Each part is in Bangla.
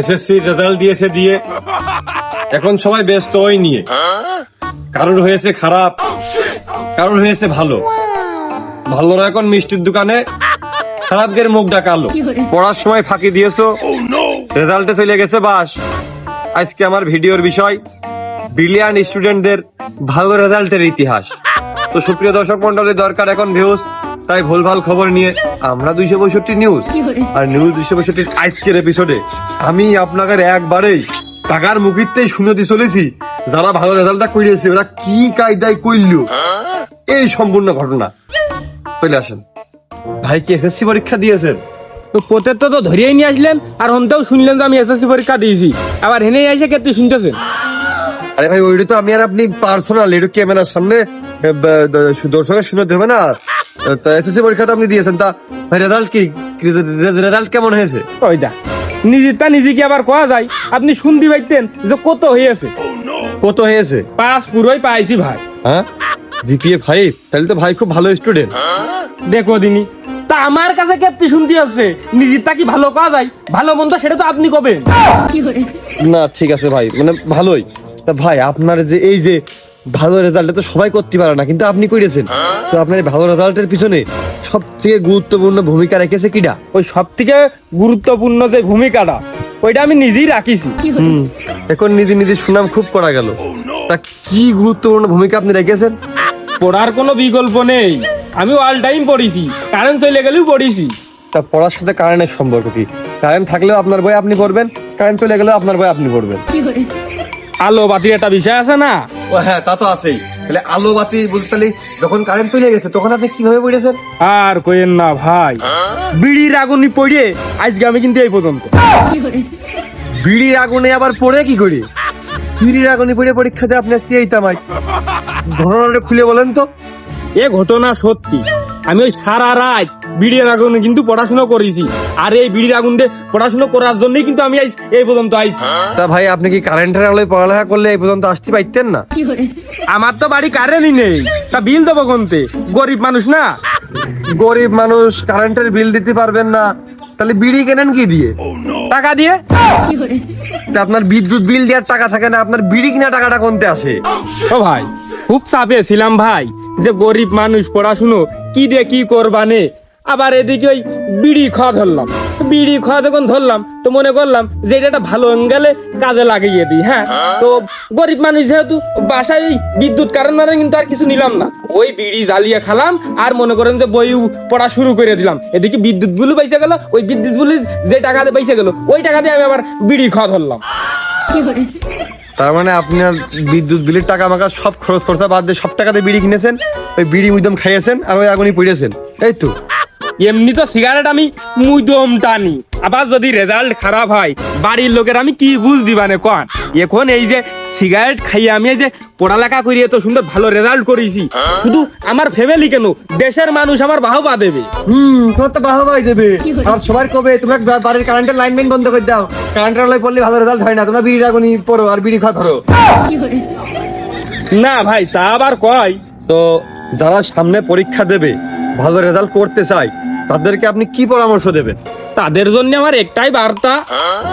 এসএসসি রেজাল্ট দিয়েছে দিয়ে। এখন সবাই ব্যস্ত ওই নিয়ে। কারোর হয়েছে খারাপ কারোর হয়েছে ভালো। ভালোরা এখন মিষ্টির দোকানে খারাপদের মুখ ডাকালো। পড়ার সময় ফাঁকি দিয়েছ। রেজাল্টে চলে গেছে বাস। আজকে আমার ভিডিওর বিষয় ব্রিলিয়ান স্টুডেন্টদের ভালো রেজাল্টের ইতিহাস। তো সুপ্রিয় দর্শক মন্ডলের দরকার এখন ভিউজ তাই ভুলভাল খবর নিয়ে আমরা দুইশো পঁয়ষট্টি নিউজ আর নিউজ দুইশো পঁয়ষট্টির আজকের এপিসোডে আমি আপনাদের একবারেই টাকার মুখিতেই শুনে দিয়ে চলেছি। যারা ভালো রেজাল্টটা করিয়েছে ওরা কি কায়দায় করল এই সম্পূর্ণ ঘটনা। চলে আসেন। ভাই কি এসএসসি পরীক্ষা দিয়েছেন? তো পোতের তো তো ধরিয়ে নিয়ে আসলেন আর হনতেও শুনলেন যে আমি এসএসসি পরীক্ষা দিয়েছি। আবার হেনে এসে কেটে শুনতেছেন। আরে ভাই ওইটা তো আমি আর আপনি পার্সোনাল এটা ক্যামেরার সামনে দর্শকের শুনে দেবে না। তা এসএসসি পরীক্ষা তো আপনি দিয়েছেন তা ভাই রেজাল্ট কি রেজাল্ট কেমন হয়েছে? ওই দা নিজেরটা নিজে কি আবার কোয়া যায়? আপনি শুনতে পাইতেন যে কত হয়েছে। কত হয়েছে? পাস পুরোই পাইছি ভাই। হ্যাঁ? জিপিএ ফাইভ তাহলে তো ভাই খুব ভালো স্টুডেন্ট দেখো দিনি তা আমার কাছে কেটে শুনতে আসছে নিজেরটা কি ভালো কোয়া যায়? ভালো মন্দ সেটা তো আপনি কবেন। না ঠিক আছে ভাই মানে ভালোই। তা ভাই আপনার যে এই যে ভালো রেজাল্ট তো সবাই করতে পারে না কিন্তু আপনি করেছেন তো আপনার এই ভালো রেজাল্টের পিছনে সব থেকে গুরুত্বপূর্ণ ভূমিকা রেখেছে কিটা ওই সব থেকে গুরুত্বপূর্ণ যে ভূমিকাটা ওইটা আমি নিজেই রাখিছি। হুম এখন নিজে নিজে সুনাম খুব করা গেল। তা কি গুরুত্বপূর্ণ ভূমিকা আপনি রেখেছেন? পড়ার কোনো বিকল্প নেই। আমি অল টাইম পড়িছি কারেন্ট চলে গেলেও পড়িছি। তা পড়ার সাথে কারেন্টের সম্পর্ক কি? কারেন্ট থাকলেও আপনার বই আপনি পড়বেন কারেন্ট চলে গেলেও আপনার বই আপনি পড়বেন। আলো বাতির একটা বিষয় আছে না? ও হ্যাঁ তা তো আছেই। তাহলে আলো বাতি বলতে তাহলে যখন কারেন্ট চলে গেছে তখন আপনি কীভাবে পড়েছেন? আর কইেন না ভাই। বিড়ির আগুনি পড়ে আজকে আমি কিন্তু এই পর্যন্ত। বিড়ির আগুনে আবার পড়ে কি করি? বিড়ির আগুনে পড়ে পরীক্ষাতে আপনি আজকে এই তামাই ঘটনাটা খুলে বলেন তো। এ ঘটনা সত্যি। আমি ওই সারা রাত বিড়ির আগুনে কিন্তু পড়াশোনা করেছি। আর এই বিড়ির আগুন দিয়ে পড়াশোনা করার জন্যই কিন্তু আমি আইস- এই পর্যন্ত আইস। তা ভাই আপনি কি কারেন্টের আলোয় পড়ালেখা করলে এই পর্যন্ত আসতে পাইতেন না? আমার তো বাড়ি কারেন্টই নেই। তা বিল দেবো কোনতে? গরিব মানুষ না? গরিব মানুষ কারেন্টের বিল দিতে পারবেন না। তাহলে বিড়ি কেনেন কি দিয়ে? টাকা দিয়ে? তা আপনার বিদ্যুৎ বিল দেওয়ার টাকা থাকে না আপনার বিড়ি কিনা টাকাটা কোনতে আসে? ও ভাই খুব চাপে ছিলাম ভাই যে গরিব মানুষ পড়াশুনো কি দিয়ে কি করবানে? আবার এদিকে ওই বিড়ি খাওয়া ধরলাম। বিড়ি খাওয়া যখন ধরলাম, তো মনে করলাম যে এটা একটা ভালো অ্যাঙ্গেলে কাজে লাগিয়ে দিই হ্যাঁ? তো গরিব মানুষ যেহেতু, বাসায় ওই বিদ্যুৎ কারণ মানে কিন্তু আর কিছু নিলাম না। ওই বিড়ি জ্বালিয়ে খালাম, আর মনে করেন যে বই পড়া শুরু করে দিলাম। এদিকে বিদ্যুৎ বিলও বাইসে গেল, ওই বিদ্যুৎ বিল যে টাকা দিয়ে বাইসে গেল, ওই টাকা দিয়ে আমি আবার বিড়ি খাওয়া ধরলাম। তার মানে আপনার বিদ্যুৎ বিলের টাকা আমাকে সব খরচ খরচা বাদ দিয়ে সব টাকাতে বিড়ি কিনেছেন? ওই বিড়ি মুদম খাইয়েছেন আর ওই আগুনি পড়েছেন। এই তো। এমনি তো সিগারেট আমি মুদম টানি। আবার যদি রেজাল্ট খারাপ হয় বাড়ির লোকের আমি কি বুঝ দিবানে কন? এখন এই যে সিগারেট খাইয়ে আমি এই যে পড়ালেখা করি এত সুন্দর ভালো রেজাল্ট করেছি। শুধু আমার ফ্যামিলি কেন? দেশের মানুষ আমার বাহবা দেবে। হুম তোমার তো বাহবাই দেবে। আর সবার কবে তোমরা বাড়ির কারেন্টের লাইন মাইন বন্ধ করে দাও। কারেন্টের আলোয় পড়লে ভালো রেজাল্ট হয় না তোমরা বিড়ি আগুনি পড়ো আর বিড়ি খাওয়া ধরো। না ভাই তা আবার কয়? তো যারা সামনে পরীক্ষা দেবে ভালো রেজাল্ট করতে চায় তাদেরকে আপনি কি পরামর্শ দেবেন? তাদের জন্য আমার একটাই বার্তা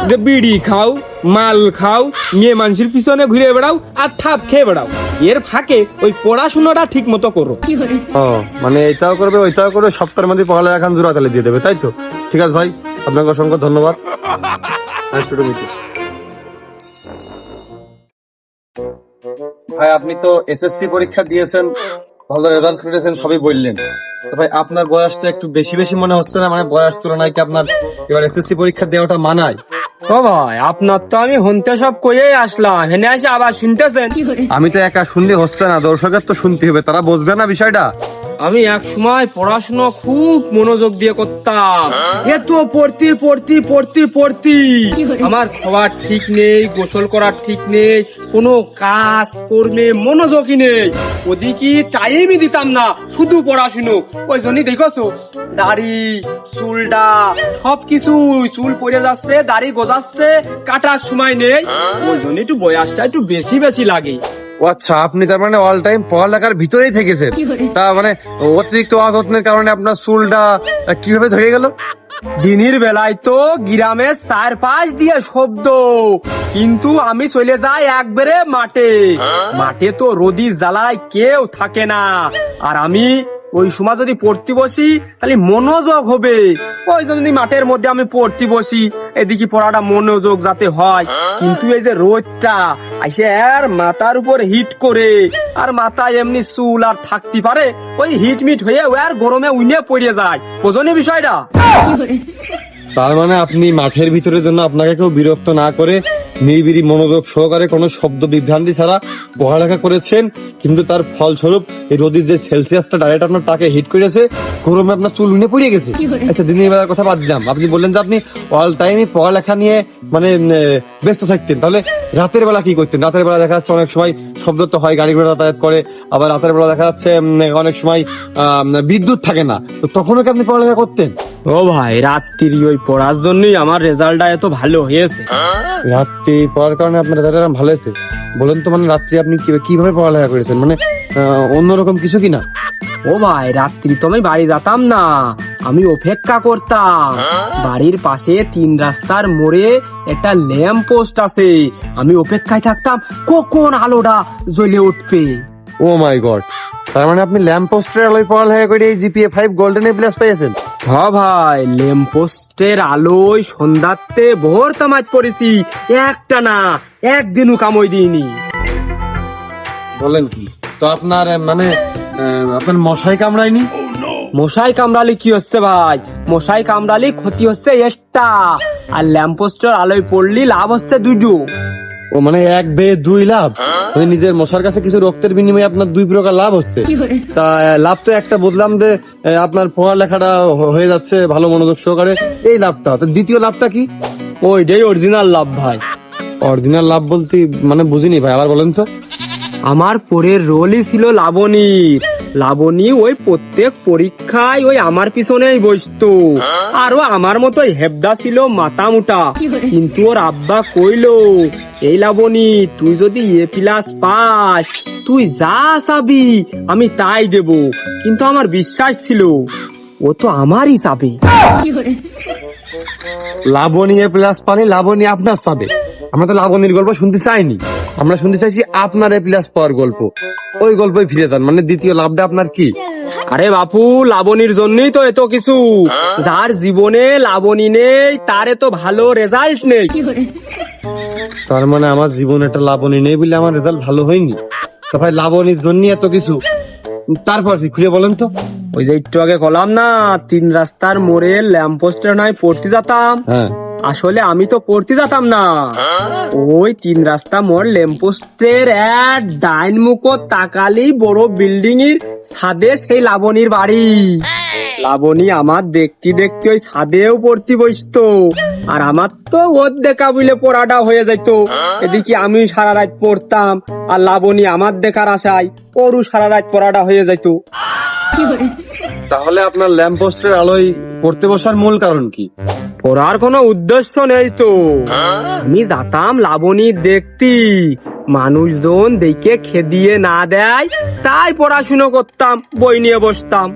যে বিড়ি খাও মাল খাও মেয়ে মানুষের পিছনে ঘুরে বেড়াও আর থাপ খেয়ে বেড়াও। এর ফাঁকে ওই পড়াশোনাটা ঠিক মতো করো? ও মানে এটাও করবে ওইটাও করবে সপ্তাহের মধ্যে পড়ালে এখন জোড়া তালে দিয়ে দেবে তাই তো? ঠিক আছে ভাই আপনাকে অসংখ্য ধন্যবাদ। you. ভাই আপনি তো এসএসসি পরীক্ষা দিয়েছেন ভালো রেজাল্ট করেছেন সবই বললেন। তো ভাই আপনার বয়সটা একটু বেশি বেশি মনে হচ্ছে না? মানে বয়স তুলনায় কি আপনার এবার এসএসসি পরীক্ষা দেওয়াটা মানায়? ও ভাই আপনার তো আমি হন্তে সব কইয়েই আসলাম। হেনে আসে আবার শুনতেছেন? আমি তো একা শুনলে হচ্ছে না দর্শকের তো শুনতে হবে তারা বুঝবে না বিষয়টা। আমি এক সময় পড়াশোনা খুব মনোযোগ দিয়ে করতাম। এত পড়তি পড়তি পড়তি পড়তি। আমার খাওয়ার ঠিক নেই গোসল করার ঠিক নেই কোনো কাজ করলে মনোযোগই নেই। ওদিকে টাইমই দিতাম না শুধু পড়াশুনো। ওই জন্যই দেখছ দাড়ি চুলটা সব কিছু চুল পড়ে যাচ্ছে দাড়ি গজাচ্ছে কাটার সময় নেই। ওই জন্য একটু বয়সটা একটু বেশি বেশি লাগে। ও আচ্ছা আপনি তার মানে অল টাইম পড়ালেখার ভিতরেই থেকেছেন। তা মানে অতিরিক্ত আঘাতের কারণে আপনার চুলটা কীভাবে ধরে গেল? দিনের বেলায় তো গ্রামের চার পাশ দিয়ে শব্দ কিন্তু আমি চলে যাই একবারে মাঠে। মাঠে তো রোদি জ্বালায় কেউ থাকে না আর আমি ওই সময় যদি পড়তে বসি, তাহলে মনোযোগ হবে। ওই জন্য মাঠের মধ্যে আমি পড়তে বসি, এদিকে পড়াটা মনোযোগ যাতে হয়। কিন্তু এই যে রোদটা, আইসে আর মাথার উপর হিট করে, আর মাথায় এমনি চুল আর থাকতে পারে, ওই হিট মিট হয়ে আর গরমে উইনে পড়ে যায়। বোঝনি বিষয়টা? তার মানে আপনি মাঠের ভিতরের জন্য আপনাকে কেউ বিরক্ত না করে নিরিবিরি মনোযোগ সহকারে কোনো শব্দ বিভ্রান্তি ছাড়া পড়ালেখা করেছেন। কিন্তু তার ফলস্বরূপ এই রোদির যে সেলসিয়াসটা ডাইরেক্ট আপনার তাকে হিট করেছে গরমে আপনার চুল উনে পড়ে গেছে। আচ্ছা দিনের বেলার কথা বাদ দিলাম। আপনি বললেন যে আপনি অল টাইমই পড়ালেখা নিয়ে মানে ব্যস্ত থাকতেন। তাহলে রাতের বেলা কি করতেন? রাতের বেলা দেখা যাচ্ছে অনেক সময় শব্দ তো হয় গাড়ি ঘোড়া যাতায়াত করে। আবার রাতের বেলা দেখা যাচ্ছে অনেক সময় আহ, বিদ্যুৎ থাকে না। তো তখনও কি আপনি পড়ালেখা করতেন? ও ভাই রাত্রি ওই পড়ার জন্যই আমার রেজাল্টটা এত ভালো হয়েছে। রাত্রি পড়ার কারণে আপনার ভালো হয়েছে? বলুন তো মানে রাত্রি আপনি কি- কীভাবে পড়ালেখা করেছেন? মানে অন্যরকম কিছু কিনা ও ভাই রাত্রি তো আমি বাড়ি যেতাম না। আমি অপেক্ষা করতাম। বাড়ির পাশে তিন রাস্তার মোড়ে একটা ল্যাম্প পোস্ট আছে। আমি অপেক্ষায় থাকতাম কখন আলোটা জ্বলে উঠবে? Oh my God. তার মানে আপনি ল্যাম্প পোস্টের আলোয় পড়ালেখা করে এই GPA five golden A plus পেয়েছেন? হ ভাই ল্যাম্প পোস্টের আলোয় সন্ধ্যাতে ভোর তামাজ পড়েছি। একটা না একদিনও কামই দিইনি। বলেন কি? তো আপনার আহ, মানে আহ, আপনার মশাই কামড়ায়নি? মশাই কামড়ালি কি হচ্ছে ভাই? মশাই কামড়ালি ক্ষতি হচ্ছে একটা আর ল্যাম্পোস্টের আলোয় পড়লি লাভ হচ্ছে দুটো ও মানে এক বে দুই লাভ। মানে নিজের মশার কাছে কিছু রক্তের বিনিময়ে আপনার দুই প্রকার লাভ হচ্ছে। তা লাভ তো একটা বুঝলাম যে আপনার পড়ালেখাটা হয়ে যাচ্ছে ভালো মনোযোগ সহকারে। এই লাভটা তো দ্বিতীয় লাভটা কি? ওইটাই অরিজিনাল লাভ ভাই। অরিজিনাল লাভ বলতে মানে বুঝিনি ভাই আবার বলেন তো। আমার পরের রোলই ছিল লাবণীর লাবণী ওই প্রত্যেক পরীক্ষায় ওই আমার পিছনেই বসতো। আরও আমার মতো হেবদা ছিল মাথা মুটা কিন্তু ওর আব্বা কইলো এই লাবণী তুই যদি এ প্লাস পাস তুই যা চাবি আমি তাই দেব। কিন্তু আমার বিশ্বাস ছিল ও তো আমারই চাবে। লাবণী এ প্লাস পানি লাবণী আপনার চাবে। আমরা তো লাবণীর গল্প শুনতে চাইনি। আমরা শুনতে চাইছি আপনার এ প্লাস পাওয়ার গল্প। ওই গল্পই ফিরে যান মানে দ্বিতীয় লাভটা আপনার কি? আরে বাপু লাবণীর জন্যই তো এত কিছু। যার জীবনে লাবণী নেই তার এত ভালো রেজাল্ট নেই। তার মানে আমার জীবনে একটা লাবণী নেই বলে আমার রেজাল্ট ভালো হয়নি? তো ভাই লাবণীর জন্য এত কিছু। তারপর খুলে বলেন তো। ওই যে একটু আগে কলাম না তিন রাস্তার মোড়ে ল্যাম্পোস্টের নয় পড়তে যেতাম। হ্যাঁ। আসলে আমি তো পড়তে যেতাম না। ওই তিন রাস্তা মোড় ল্যাম্পোস্টের এক ডাইন মুখো তাকালি বড় বিল্ডিং এর ছাদে সেই লাবণীর বাড়ি। লাবণী আমার দেখতে দেখতে ওই ছাদেও পড়তে বসতো। আর আমার তো ওর দেখা বুঝলে পড়াটা হয়ে যেত। এদিকে আমি সারা রাত পড়তাম আর লাবণী আমার দেখার আশায় ওরও সারা রাত পড়াটা হয়ে যেত। তাহলে আপনার ল্যাম্প পোস্টের আলোয় পড়তে বসার মূল কারণ কি? পড়ার কোনো উদ্দেশ্য নেই তো। আমি যাতাম লাবণী দেখতি। মানুষজন দেখে খেদিয়ে না দেয়, তাই পড়াশুনো করতাম, বই নিয়ে বসতাম।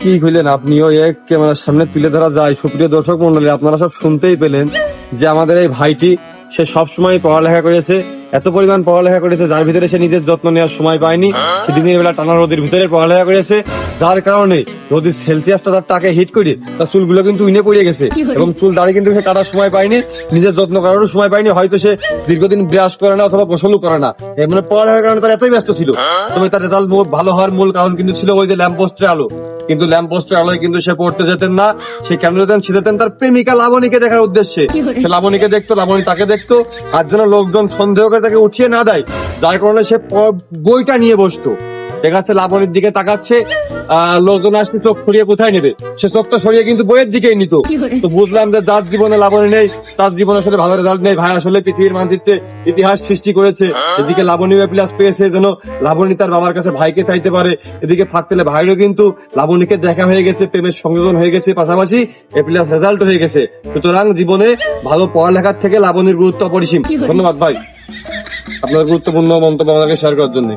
কি হইলেন আপনিও এক ক্যামেরার সামনে তুলে ধরা যায়? সুপ্রিয় দর্শক মন্ডলী আপনারা সব শুনতেই পেলেন যে আমাদের এই ভাইটি, সে সবসময় পড়ালেখা করেছে। এত পরিমাণ পড়ালেখা করেছে যার ভিতরে সে নিজের যত্ন নেওয়ার সময় পায়নি। সে দিনের বেলা টানা রোদের ভিতরে পড়ালেখা করেছে যার কারণে রোদের সেলসিয়াসটা তার টাকে হিট করে তার চুলগুলো কিন্তু উইনে পড়ে গেছে। এবং চুল দাঁড়িয়ে কিন্তু সে কাটার সময় পায়নি নিজের যত্ন করারও সময় পায়নি হয়তো সে দীর্ঘদিন ব্রাশ করে না অথবা গোসলও করে না। এর মানে পড়ালেখার কারণে তার এতই ব্যস্ত ছিল। তবে তার রেজাল্ট ভালো হওয়ার মূল কারণ কিন্তু ছিল ওই যে ল্যাম্পোস্টের আলো। কিন্তু ল্যাম্পোস্টের আলোয় কিন্তু সে পড়তে যেতেন না সে কেন যেতেন সে যেতেন তার প্রেমিকা লাবণীকে দেখার উদ্দেশ্যে। সে লাবণীকে দেখতো লাবণী তাকে দেখতো আর যেন লোকজন সন্দেহ করে তাকে উঠিয়ে না দেয় যার কারণে সে বইটা নিয়ে বসতো। দেখাচ্ছে লাবণীর দিকে তাকাচ্ছে লোকজন আসছে চোখ সরিয়ে কোথায় নেবে? সে চোখটা সরিয়ে কিন্তু বইয়ের দিকেই নিত। তো বুঝলাম যে যার জীবনে লাবণী নেই তার জীবনে আসলে ভালো রেজাল্ট নেই। ভাই আসলে পৃথিবীর মানচিত্রে ইতিহাস সৃষ্টি করেছে। এদিকে লাবণী প্লাস পেয়েছে যেন লাবণী তার বাবার কাছে ভাইকে চাইতে পারে। এদিকে ফাঁকতেলে ভাইরও কিন্তু লাবণীকে দেখা হয়ে গেছে প্রেমের সংযোজন হয়ে গেছে পাশাপাশি এ প্লাস রেজাল্ট হয়ে গেছে। সুতরাং জীবনে ভালো পড়ালেখার থেকে লাবণীর গুরুত্ব অপরিসীম। ধন্যবাদ ভাই। আপনার গুরুত্বপূর্ণ মন্তব্য আমাকে শেয়ার করার জন্য।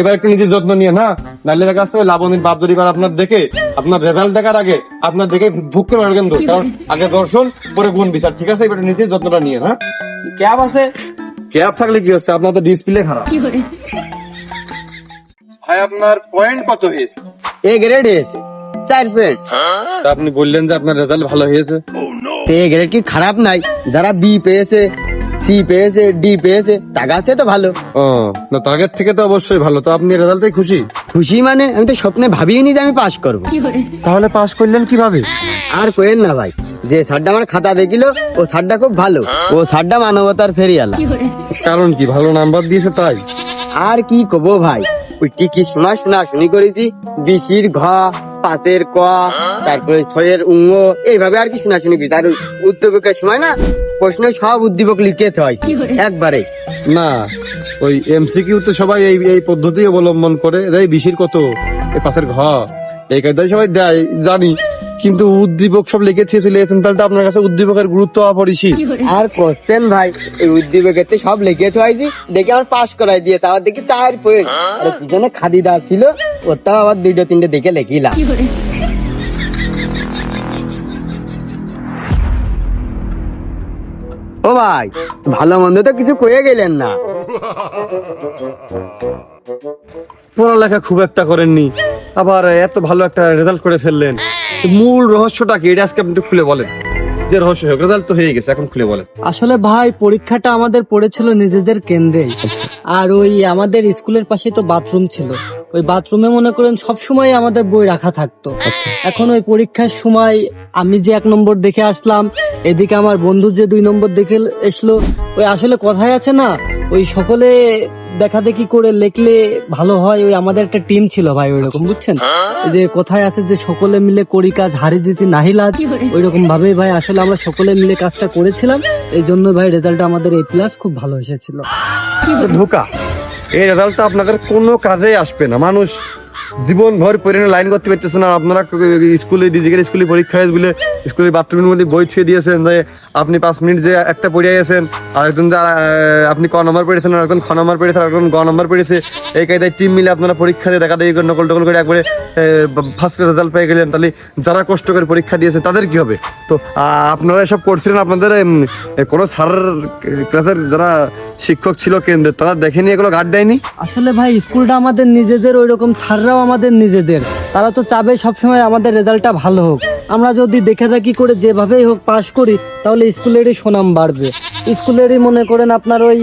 এবার একটু নিজের যত্ন নিয়ে না নাহলে দেখা যাচ্ছে ওই লাবণীর বাপ দড়ি আপনার দেখে আপনার রেজাল্ট দেখার আগে আপনার দেখে ভুক করে পারবেন তো। কারণ আগে দর্শন পরে গুণ বিচার। ঠিক আছে? এবার নিজের যত্নটা নিয়ে হ্যাঁ? ক্যাব আছে? ক্যাপ থাকলে কি হচ্ছে? আপনার তো ডিসপ্লে খারাপ। ভাই আপনার পয়েন্ট কত হয়েছে? এ গ্রেড হয়েছে। চার পেট তা আপনি বললেন যে আপনার রেজাল্ট ভালো হয়েছে। এ গ্রেড কি খারাপ নাই। যারা বি পেয়েছে সি পেয়েছে ডি পেয়েছে টাকা আছে তো ভালো। ও না তো আগের থেকে তো অবশ্যই ভালো। তো আপনি রেজাল্টে খুশি? খুশি মানে আমি তো স্বপ্নে ভাবিনি যে আমি পাস করব। তাহলে পাস করলেন কীভাবে? আর কোয়েন না ভাই যে স্যারটা আমার খাতা দেখিল ও স্যারটা খুব ভালো। ও স্যারটা মানবতার ফেরিয়ালা কারণ কি ভালো নাম্বার দিয়েছে তাই। আর কি কব ভাই ওই টিকি শোনা শোনা শুনি করেছি বিশির ঘ পাতের ক তারপরে ছয়ের উঙ্গ এইভাবে আর কি শোনা শুনি তার আর উদ্যোগের সময় না প্রশ্ন সব উদ্দীপক লিখতে হয় একবারে। না ওই এমসিকিউ তো সবাই এই এই পদ্ধতি অবলম্বন করে। এই বিশির কত? এই পাশের ঘ এই কায়দায় সবাই দেয় জানি। কিন্তু উদ্দীপক সব লিখে চলে গেছেন। তাহলে তো আপনার কাছে উদ্দীপকের গুরুত্ব অপরিসীম আর কোশ্চেন ভাই এই উদ্দীপকের তো সব লিখে থুয়াইছি দেখে আমার পাস করাই দিয়ে তারপর দেখি চার পয়েন্ট আর পিছনে খাদি দা ছিল ওটাও আবার দুইটা তিনটে দেখে লিখিলাম। ও ভাই ভালো মন্দ তো কিছু কয়ে গেলেন না। পড়ালেখা খুব একটা করেননি আবার এত ভালো একটা রেজাল্ট করে ফেললেন। মূল রহস্যটা কি? এটা আজকে আপনি একটু খুলে বলেন। যে রহস্য হোক রেজাল্ট তো হয়ে গেছে এখন খুলে বলেন। আসলে ভাই পরীক্ষাটা আমাদের পড়েছিল নিজেদের কেন্দ্রে। আর ওই আমাদের স্কুলের পাশে তো বাথরুম ছিল। ওই বাথরুমে মনে করেন সব সময় আমাদের বই রাখা থাকতো। এখন ওই পরীক্ষার সময় আমি যে এক নম্বর দেখে আসলাম এদিকে আমার বন্ধু যে দুই নম্বর দেখে এসলো ওই আসলে কথাই আছে না ওই সকলে দেখা দেখি করে লেখলে ভালো হয়। ওই আমাদের একটা টিম ছিল ভাই ওই রকম বুঝছেন এই যে কোথায় আছে যে সকলে মিলে করি কাজ হারি জিতি নাহিলাজ ওই রকম ভাবে ভাই আসলে আমরা সকলে মিলে কাজটা করেছিলাম। এই জন্য ভাই রেজাল্ট আমাদের এই প্লাস খুব ভালো এসেছিল। তো ধোকা। এই রেজাল্টটা আপনাদের কোনো কাজে আসবে না। মানুষ জীবন ভর পরিণে লাইন করতে পারতেছে না। আপনারা স্কুলে ডিজিটাল স্কুলে পরীক্ষা হয়েছে বলে স্কুলের বাথরুমের মধ্যে বই ছুঁয়ে দিয়েছেন যে আপনি পাঁচ মিনিট যে একটা পড়িয়ে গেছেন আর একজন যে, আপনি ক নম্বর পেয়েছেন আর একজন খ নম্বর আর একজন গ নম্বর পেয়েছে এই কায়দায় টিম মিলে আপনারা পরীক্ষা দিয়ে দেখা দেখি নকল টকল করে একবারে ফার্স্ট রেজাল্ট পেয়ে গেলেন। তাহলে যারা কষ্ট করে পরীক্ষা দিয়েছে তাদের কি হবে? তো আপনারা এসব করছিলেন আপনাদের কোনো স্যার ক্লাসের যারা শিক্ষক ছিল কেন্দ্রে তারা দেখেনি এগুলো গার্ড দেয়নি? আসলে ভাই স্কুলটা আমাদের নিজেদের ওই রকম ছাড়রাও আমাদের নিজেদের। তারা তো চাবে সবসময় আমাদের রেজাল্টটা ভালো হোক। আমরা যদি দেখে থাকি করে যেভাবেই হোক পাশ করি তাহলে স্কুলেরই সুনাম বাড়বে। স্কুলেরই মনে করেন আপনার ওই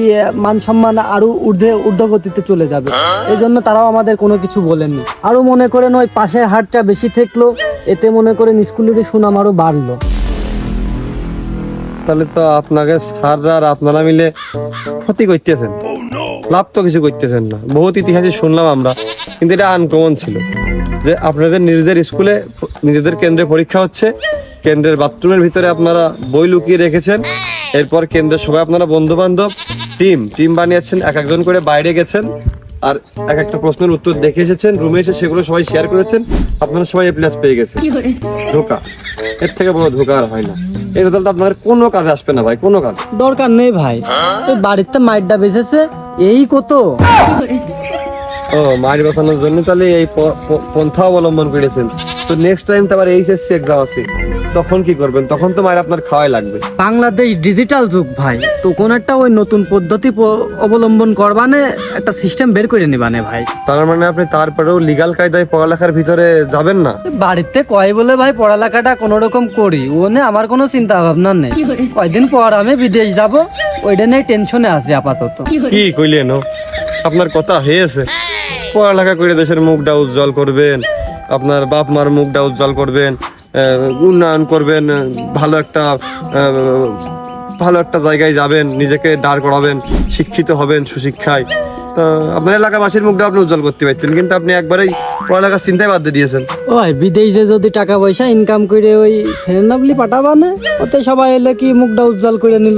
মান সম্মান আরও ঊর্ধ্বে, ঊর্ধ্বগতিতে চলে যাবে। এই জন্য তারাও আমাদের কোনো কিছু বলেননি। আরও মনে করেন ওই পাশের হাটটা বেশি থাকল এতে মনে করেন স্কুলেরই সুনাম আরও বাড়লো। তাহলে তো আপনাকে স্যাররা আর আপনারা মিলে ক্ষতি করতেছেন। লাভ তো কিছু করতেছেন না। বহুত ইতিহাসে শুনলাম আমরা, কিন্তু এটা আনকমন ছিল। যে আপনাদের নিজেদের স্কুলে, নিজেদের কেন্দ্রে পরীক্ষা হচ্ছে কেন্দ্রের বাথরুমের ভিতরে আপনারা বই লুকিয়ে রেখেছেন। এরপর কেন্দ্রের সবাই আপনারা বন্ধু বান্ধব টিম টিম বানিয়েছেন এক একজন করে বাইরে গেছেন। আর এক একটা প্রশ্নের উত্তর দেখে এসেছেন রুমে এসে সেগুলো সবাই শেয়ার করেছেন। আপনারা সবাই এ প্লাস পেয়ে গেছেন। ধোকা। এর থেকে বড় ধোকা আর হয় না। এই রেজাল্ট আপনাদের কোনো কাজে আসবে না ভাই কোনো কাজ। দরকার নেই ভাই। বাড়িতে মাইটটা বেঁচেছে এই কত? ও মায়ের বাঁচানোর জন্য তাহলে এই পন্থা অবলম্বন করেছেন। তো নেক্সট টাইম তো আবার এইচএসসি এক্সাম আছে তখন কি করবেন? তখন তো মায়ের আপনার খাওয়াই লাগবে। বাংলাদেশ ডিজিটাল যুগ ভাই। তো কোন একটা ওই নতুন পদ্ধতি অবলম্বন করবানে একটা সিস্টেম বের করে নিবানে ভাই। তার মানে আপনি তারপরেও লিগাল কায়দায় পড়ালেখার ভিতরে যাবেন না? বাড়িতে কয় বলে ভাই পড়ালেখাটা কোন রকম করি? ওনে আমার কোনো চিন্তা ভাবনা নেই কয়দিন পর আমি বিদেশ যাব ওইটা নিয়ে টেনশনে আছি আপাতত। কি কইলেন আপনার কথা হয়েছে। পড়ালেখা করে দেশের মুখটা উজ্জ্বল করবেন, আপনার বাপ মার মুখটা উজ্জ্বল করবেন উন্নয়ন করবেন, ভালো একটা ভালো একটা জায়গায় যাবেন, নিজেকে দাঁড় করাবেন, শিক্ষিত হবেন সুশিক্ষায়। তো আপনার এলাকাবাসীর মুখটা আপনি উজ্জ্বল করতে পারতেন কিন্তু আপনি একবারেই পড়ালেখার চিন্তায় বাদ দিয়ে দিয়েছেন। ও ভাই বিদেশে যদি টাকা পয়সা ইনকাম করে ওই ফেরেনাবলি পাঠাবানে ওতে সবাই এলে কি মুখটা উজ্জ্বল করে নিল?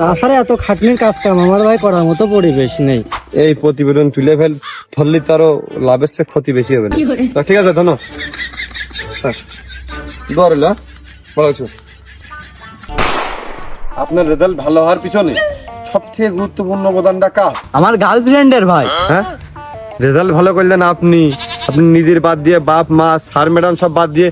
তাছাড়া এত খাটনির কাজ কাম আমার ভাই করার মতো পরিবেশ নেই। এই প্রতিবেদন তুলে ফেল ধরলে তারও লাভের চেয়ে ক্ষতি বেশি হবে না। তা ঠিক আছে ধন্য গরল বলো কিছু। আপনার রেজাল্ট ভালো হওয়ার পিছনে সব থেকে গুরুত্বপূর্ণ অবদানটা কার? আমার গার্লফ্রেন্ডের ভাই। হ্যাঁ? রেজাল্ট ভালো করলেন আপনি। আপনি নিজের বাদ দিয়ে বাপ মা স্যার ম্যাডাম সব বাদ দিয়ে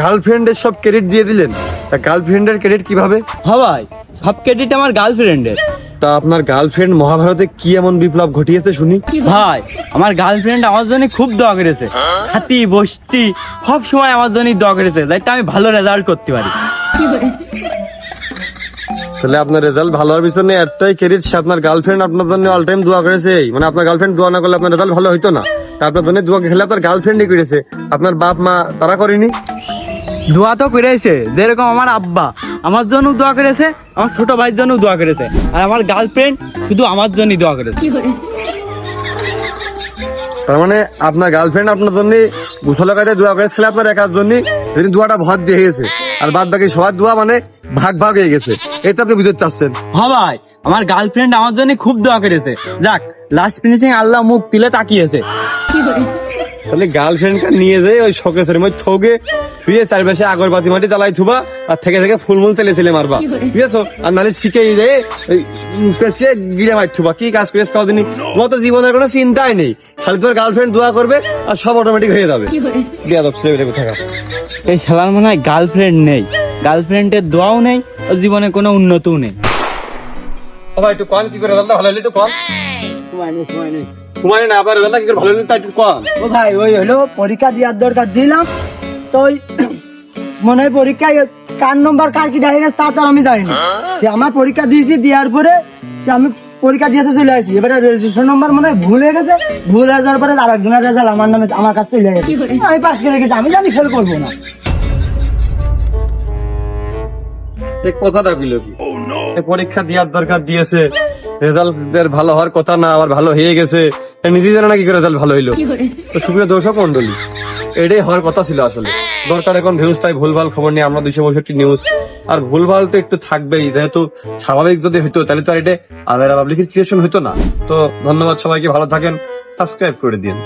গার্লফ্রেন্ডের সব ক্রেডিট দিয়ে দিলেন। তা গার্লফ্রেন্ডের ক্রেডিট কীভাবে? হ্যাঁ ভাই সব ক্রেডিট আমার গার্লফ্রেন্ডের। তা আপনার গার্লফ্রেন্ড মহাভারতে কি এমন বিপ্লব ঘটিয়েছে শুনি? ভাই আমার গার্লফ্রেন্ড আমার জন্য খুব দোয়া করেছে। হাতি বসতি সব সময় আমার জন্য দোয়া করেছে। যাতে আমি ভালো রেজাল্ট করতে পারি। তাহলে আপনার রেজাল্ট ভালো হওয়ার পিছনে একটাই ক্রেডিট সে আপনার গার্লফ্রেন্ড আপনার জন্য অল টাইম দোয়া করেছে। মানে আপনার গার্লফ্রেন্ড দোয়া না করলে আপনার রেজাল্ট ভালো হইতো না। আপনার জন্য দোয়া খেলে আপনার গার্লফ্রেন্ডই করেছে। আপনার বাপ মা তারা করেনি? দোয়া তো করেছে। যেরকম আমার আব্বা আমার জন্য দোয়া করেছে আমার ছোট ভাইয়ের জন্য দোয়া করেছে। আর আমার গার্লফ্রেন্ড শুধু আমার জন্যই দোয়া করেছে। তার মানে আপনার গার্লফ্রেন্ড আপনার জন্য গুছল কাজে দোয়া করেছে খেলে আপনার একার জন্য দোয়াটা ভর দিয়ে গেছে। আর বাদ বাকি সবার দোয়া মানে ভাগ ভাগ হয়ে গেছে। এটা আপনি বুঝতে চাচ্ছেন? হ্যাঁ ভাই আমার গার্লফ্রেন্ড আমার জন্য খুব দোয়া করেছে। যাক লাস্ট ফিনিশিং আল্লাহ মুখ তিলে তাকিয়েছে। তাহলে গার্লফ্রেন্ড কে নিয়ে যাই ওই শোকেসের মধ্যে থোকে থুয়ে চারপাশে আগরবাতি মাটি জ্বালাই থুবা আর থেকে থেকে ফুলমুল তেলে তেলে মারবা। ঠিক আছে আর নাহলে শিখে যায় পেছিয়ে গিরে মার থুবা। কি কাজ করিস তোমার তো জীবনের কোনো চিন্তাই নেই। খালি তোমার গার্লফ্রেন্ড দোয়া করবে আর সব অটোমেটিক হয়ে যাবে। বিয়াদব ছেলে বেলে থাকা এই শালার মনে হয় গার্লফ্রেন্ড নেই। গার্লফ্রেন্ডের দোয়াও নেই ওর জীবনে কোনো উন্নতিও নেই। ভাই একটু কি করে ভালো হলে একটু কম তোমার না আবার কি ভালো তা একটু কম ও ভাই ওই হলো পরীক্ষা দেওয়ার দরকার দিলাম। তো মনে হয় পরীক্ষায় কার নম্বর কার কি তা তো আমি জানি না। সে আমার পরীক্ষা দিয়েছি দেওয়ার পরে সে আমি পরীক্ষা দিয়েছে চলে আসছি এবারে রেজিস্ট্রেশন নম্বর মনে হয় ভুল হয়ে গেছে। ভুল হয়ে যাওয়ার পরে আর একজনের রেজাল্ট আমার নামে আমার কাছে চলে গেছে। আমি পাশ করে গেছি আমি জানি ফেল করব না। এই কথাটা কইল কি? এই পরীক্ষা দেওয়ার দরকার দিয়েছে। রেজাল্ট ভালো হওয়ার কথা না আবার ভালো হয়ে গেছে। নিজে জানে না কি করে রেজাল্ট ভালো হইল। তো সুপ্রিয় দর্শক মন্ডলী এটাই হওয়ার কথা ছিল আসলে। দরকার এখন ভিউজ তাই ভুলভাল খবর নিয়ে আমরা দুইশো পঁয়ষট্টি নিউজ আর ভুলভাল তো একটু থাকবেই যেহেতু স্বাভাবিক যদি হইতো তাহলে তো আর এটা আদার পাবলিকের ক্রিয়েশন হইতো না। তো ধন্যবাদ সবাইকে ভালো থাকেন সাবস্ক্রাইব করে দিন।